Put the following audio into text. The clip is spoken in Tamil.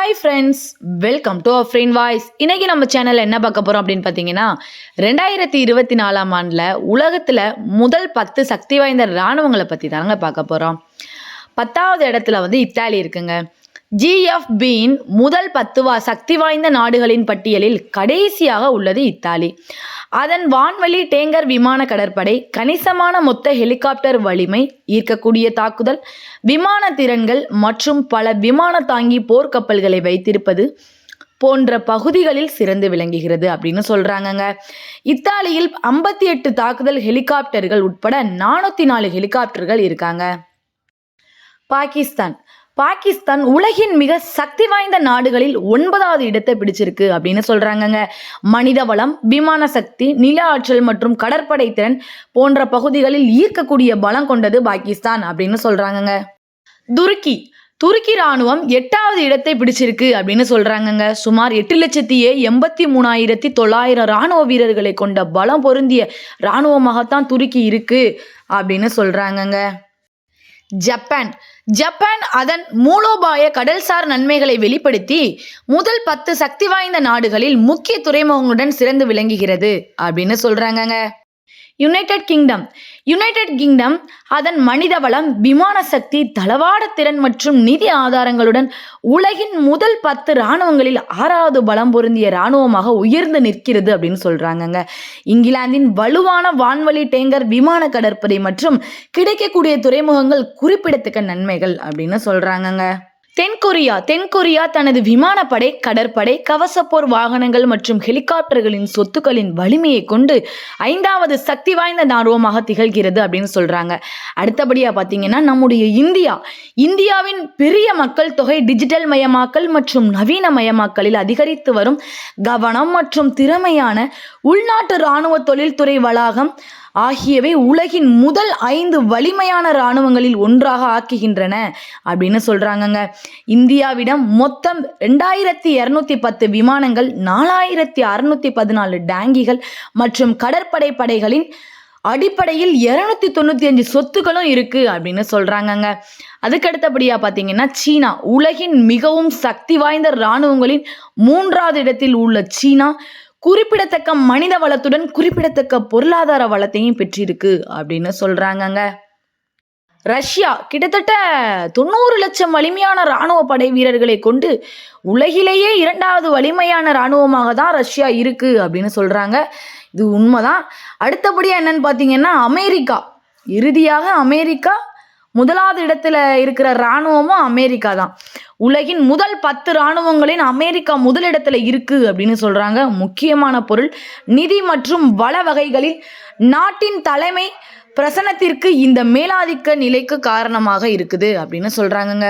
Hi friends welcome to our friend voice இன்னைக்கு நம்ம சேனலில் என்ன பார்க்க போகிறோம் அப்படின்னு பார்த்தீங்கன்னா ரெண்டாயிரத்தி இருபத்தி நாலாம் ஆண்டில் உலகத்தில் முதல் பத்து சக்தி வாய்ந்த இராணுவங்களை பற்றி தாங்க பார்க்க போகிறோம் பத்தாவது இடத்துல வந்து இத்தாலி இருக்குங்க. ஜிஎஃப்பியின் முதல் பத்து வா சக்தி வாய்ந்த நாடுகளின் பட்டியலில் கடைசியாக உள்ளது இத்தாலி. அதன் வான்வழி டேங்கர் விமான கடற்படை கணிசமான மொத்த ஹெலிகாப்டர் வலிமை ஈர்க்கக்கூடிய தாக்குதல் விமான திறன்கள் மற்றும் பல விமான தாங்கி போர்க்கப்பல்களை வைத்திருப்பது போன்ற பகுதிகளில் சிறந்து விளங்குகிறது அப்படின்னு சொல்கிறாங்கங்க இத்தாலியில் ஐம்பத்தி எட்டு தாக்குதல் ஹெலிகாப்டர்கள் உட்பட நானூற்றி நாலு ஹெலிகாப்டர்கள் இருக்காங்க. பாகிஸ்தான் பாகிஸ்தான் உலகின் மிக சக்தி வாய்ந்த நாடுகளில் ஒன்பதாவது இடத்தை பிடிச்சிருக்கு அப்படின்னு சொல்றாங்கங்க. மனித வளம் விமான சக்தி நில ஆற்றல் மற்றும் கடற்படை திறன் போன்ற பகுதிகளில் ஈர்க்கக்கூடிய பலம் கொண்டது பாகிஸ்தான் அப்படின்னு சொல்றாங்கங்க. துருக்கி துருக்கி ராணுவம் எட்டாவது இடத்தை பிடிச்சிருக்கு அப்படின்னு சொல்றாங்கங்க. சுமார் எட்டு லட்சத்தி எண்பத்தி மூணாயிரத்தி தொள்ளாயிரம் ராணுவ வீரர்களை கொண்ட பலம் பொருந்திய ராணுவமாகத்தான் துருக்கி இருக்கு அப்படின்னு சொல்றாங்கங்க. ஜப்பான். ஜப்பான் அதன் மூலோபாய கடல்சார் நன்மைகளை வெளிப்படுத்தி முதல் பத்து சக்தி வாய்ந்த நாடுகளில் முக்கிய துறைமுகங்களுடன் சிறந்து விளங்குகிறது அப்படின்னு சொல்றாங்கங்க. யுனைடெட் கிங்டம் யுனைடெட் கிங்டம் அதன் மனித வளம் விமான சக்தி தளவாட திறன் மற்றும் நிதி ஆதாரங்களுடன் உலகின் முதல் பத்து இராணுவங்களில் ஆறாவது பலம் பொருந்திய இராணுவமாக உயர்ந்து நிற்கிறது அப்படின்னு சொல்றாங்கங்க. இங்கிலாந்தின் வலுவான வான்வழி டேங்கர் விமான கடற்படை மற்றும் கிடைக்கக்கூடிய துறைமுகங்கள் குறிப்பிடத்தக்க நன்மைகள் அப்படின்னு சொல்றாங்கங்க. தென்கொரியா தென்கொரியா தனது விமானப்படை கடற்படை கவசப்போர் வாகனங்கள் மற்றும் ஹெலிகாப்டர்களின் சொத்துக்களின் வலிமையை கொண்டு ஐந்தாவது சக்தி வாய்ந்த நாடுவமாக திகழ்கிறது அப்படின்னு சொல்றாங்க. அடுத்தபடியா பார்த்தீங்கன்னா நம்முடைய இந்தியா. இந்தியாவின் பெரிய மக்கள் தொகை டிஜிட்டல் மயமாக்கல் மற்றும் நவீன மயமாக்கலில் அதிகரித்து வரும் கவனம் மற்றும் திறமையான உள்நாட்டு இராணுவ தொழில்துறை வளாகம் ஆகியவை உலகின் முதல் ஐந்து வலிமையான இராணுவங்களில் ஒன்றாக ஆக்குகின்றன அப்படின்னு சொல்றாங்கங்க. இந்தியாவிடம் மொத்தம் ரெண்டாயிரத்தி இரநூத்தி பத்து விமானங்கள் நாலாயிரத்தி அறுநூத்தி பதினாலு டேங்கிகள் மற்றும் கடற்படை படைகளின் அடிப்படையில் இருநூத்தி தொண்ணூத்தி அஞ்சு சொத்துக்களும் இருக்கு அப்படின்னு சொல்றாங்கங்க. அதுக்கு அடுத்தபடியா பாத்தீங்கன்னா சீனா உலகின் மிகவும் சக்தி வாய்ந்த இராணுவங்களின் மூன்றாவது இடத்தில் உள்ள சீனா குறிப்பிடத்தக்க மனித வளத்துடன் குறிப்பிடத்தக்க பொருளாதார வளத்தையும் பெற்றிருக்கு அப்படின்னு சொல்றாங்கங்க. ரஷ்யா கிட்டத்தட்ட தொண்ணூறு லட்சம் வலிமையான இராணுவ படை வீரர்களை கொண்டு உலகிலேயே இரண்டாவது வலிமையான இராணுவமாக தான் ரஷ்யா இருக்கு அப்படின்னு சொல்றாங்க. இது உண்மைதான். அடுத்தபடியா என்னன்னு பார்த்தீங்கன்னா அமெரிக்கா. இறுதியாக அமெரிக்கா முதலாவது இடத்துல இருக்கிற இராணுவமும் அமெரிக்கா தான். உலகின் முதல் பத்து இராணுவங்களின் அமெரிக்கா முதலிடத்துல இருக்கு அப்படின்னு சொல்றாங்க. முக்கியமான பொருள் நிதி மற்றும் வள வகைகளில் நாட்டின் தலைமை பிரசனத்திற்கு இந்த மேலாதிக்க நிலைக்கு காரணமாக இருக்குது அப்படின்னு சொல்றாங்கங்க.